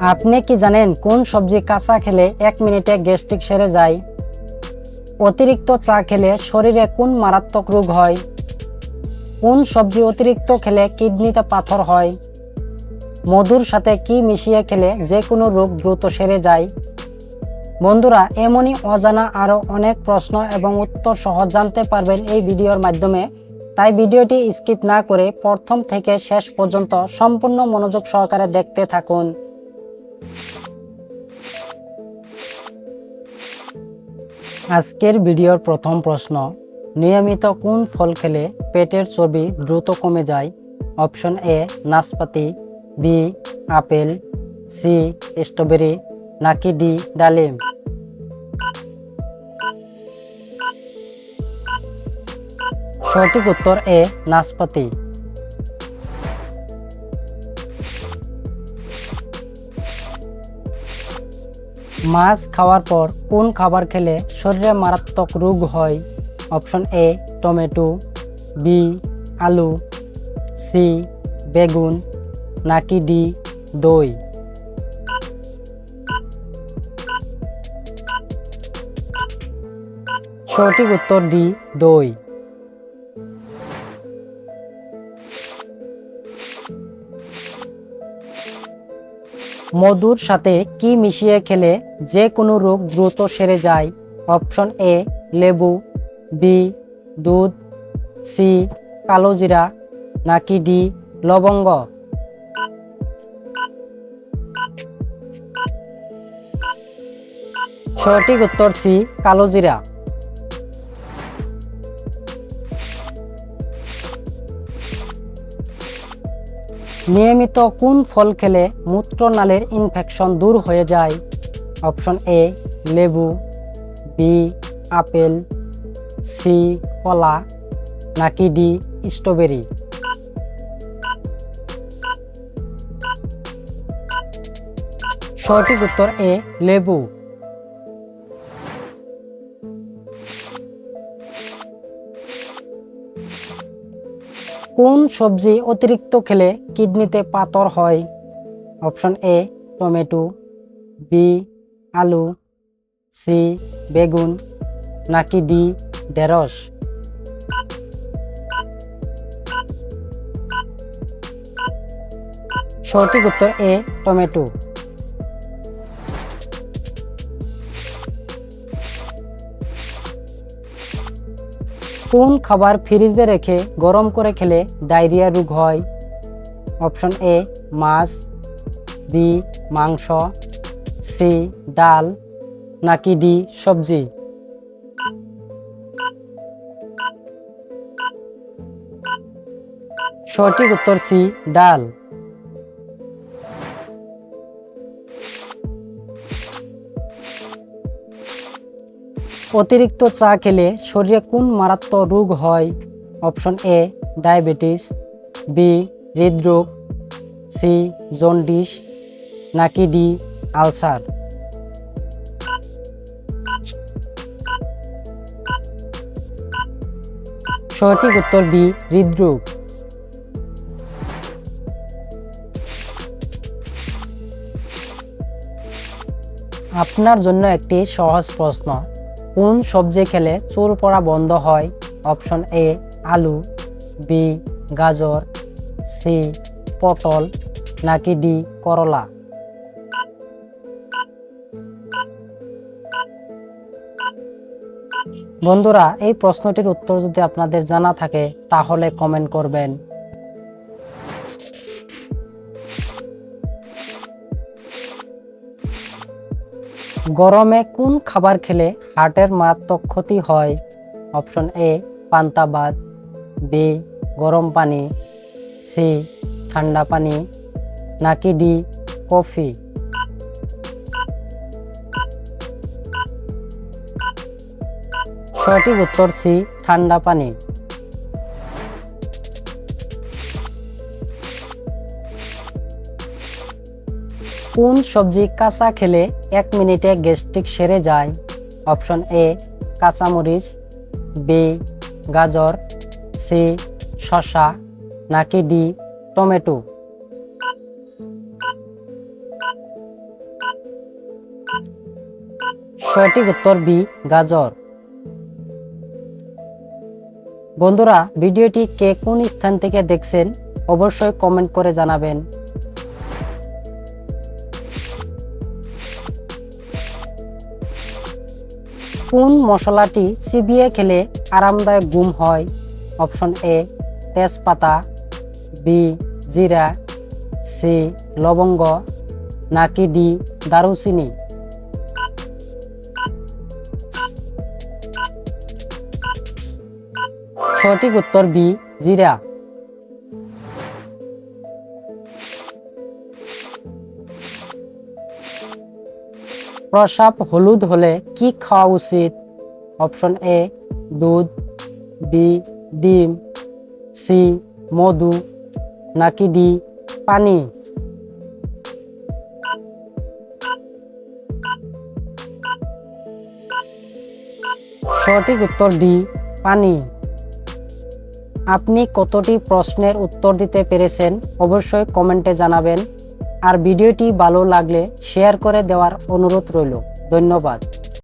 আপনি কি জানেন কোন সবজি কাঁচা খেলে এক মিনিটে গ্যাস্ট্রিক সেরে যায়? অতিরিক্ত চা খেলে শরীরে কোন মারাত্মক রোগ হয়? কোন সবজি অতিরিক্ত খেলে কিডনিতে পাথর হয়? মধুর সাথে কি মিশিয়ে খেলে যে কোনো রোগ দ্রুত সেরে যায়? বন্ধুরা, এমনই অজানা আরও অনেক প্রশ্ন এবং উত্তর সহজ জানতে পারবেন এই ভিডিওর মাধ্যমে। তাই ভিডিওটি স্কিপ না করে প্রথম থেকে শেষ পর্যন্ত সম্পূর্ণ মনোযোগ সহকারে দেখতে থাকুন। আজকের ভিডিওর প্রথম প্রশ্ন, নিয়মিত কোন ফল খেলে পেটের চর্বি দ্রুত কমে যায়? অপশন এ, নাশপাতি, বি, আপেল, সি, স্ট্রবেরি, নাকি ডি, ডালিম? সঠিক উত্তর এ, নাশপাতি। মাছ খাওয়ার পর কোন খাবার খেলে শরীরে মারাত্মক রোগ হয়? অপশন এ, টমেটো, বি, আলু, সি, বেগুন, নাকি ডি, দই? সঠিক উত্তর ডি, দই। মধুর সাথে কি মিশিয়ে খেলে যে কোনো রোগ দ্রুত সেরে যায়? অপশন এ, লেবু, বি, দুধ, সি কালোজিরা নাকি ডি, লবঙ্গ? সঠিক উত্তর সি কালোজিরা নিয়মিত কোন ফল খেলে মূত্রনালীর ইনফেকশন দূর হয়ে যায়? অপশন এ লেবু বি আপেল সি কলা, নাকি ডি স্ট্রবেরি? সঠিক উত্তর এ লেবু। কোন সবজি অতিরিক্ত খেলে কিডনিতে পাথর হয়? অপশন এ, টমেটো, বি, আলু, সি, বেগুন, নাকি ডি, ঢেঁড়স? সঠিক উত্তর এ, টমেটো। কোন খাবার ফ্রিজে রেখে গরম করে খেলে ডায়রিয়া রোগ হয়? অপশন এ, মাছ, বি, মাংস, সি, ডাল, নাকি ডি, সবজি? সঠিক উত্তর সি, ডাল। অতিরিক্ত চা খেলে শরীরে কোন মারাত্মক রোগ হয়? অপশন এ, ডায়াবেটিস, বি, হৃদরোগ, সি, জন্ডিস, নাকি ডি, আলসার। সঠিক উত্তর ডি হৃদরোগ। আপনার জন্য একটি সহজ প্রশ্ন। কোন সবজি খেলে চুল পড়া বন্ধ হয়? অপশন এ, আলু, বি, গাজর, সি, পটল, নাকি ডি, করলা? বন্ধুরা, এই প্রশ্নটির উত্তর যদি আপনাদের জানা থাকে, তাহলে কমেন্ট করবেন। গরমে কোন খাবার খেলে হার্টের মারাত্মক ক্ষতি হয়? অপশন এ, পান্তা ভাত। বি, গরম পানি। সি, ঠান্ডা পানি। নাকি ডি, কফি। সঠিক উত্তর সি, ঠান্ডা পানি। কোন সবজি কাঁচা খেলে এক মিনিটে গ্যাস্ট্রিক সেরে যায়? অপশন এ, কাঁচামরিচ, বি, গাজর, সি, শসা, নাকি ডি, টমেটো? সঠিক উত্তর বি, গাজর। বন্ধুরা, ভিডিওটি কে কোন স্থান থেকে দেখছেন, অবশ্যই কমেন্ট করে জানাবেন। কোন মশলাটি চিবিয়ে খেলে আরামদায়ক গুম হয়? অপশন এ, তেজপাতা, বি, জিরা, সি, লবঙ্গ, নাকি ডি, দারুচিনি? সঠিক উত্তর বি, জিরা। প্রসাব হলুদ হলে কি খাওয়া উচিত? অপশন এ, দুধ, বি, ডিম, সি, মধু, নাকি ডি, পানি? সঠিক উত্তর ডি, পানি। আপনি কতটি প্রশ্নের উত্তর দিতে পেরেছেন? অবশ্যই কমেন্টে জানাবেন। আর ভিডিওটি ভালো লাগলে শেয়ার করে দেওয়ার অনুরোধ রইল। ধন্যবাদ।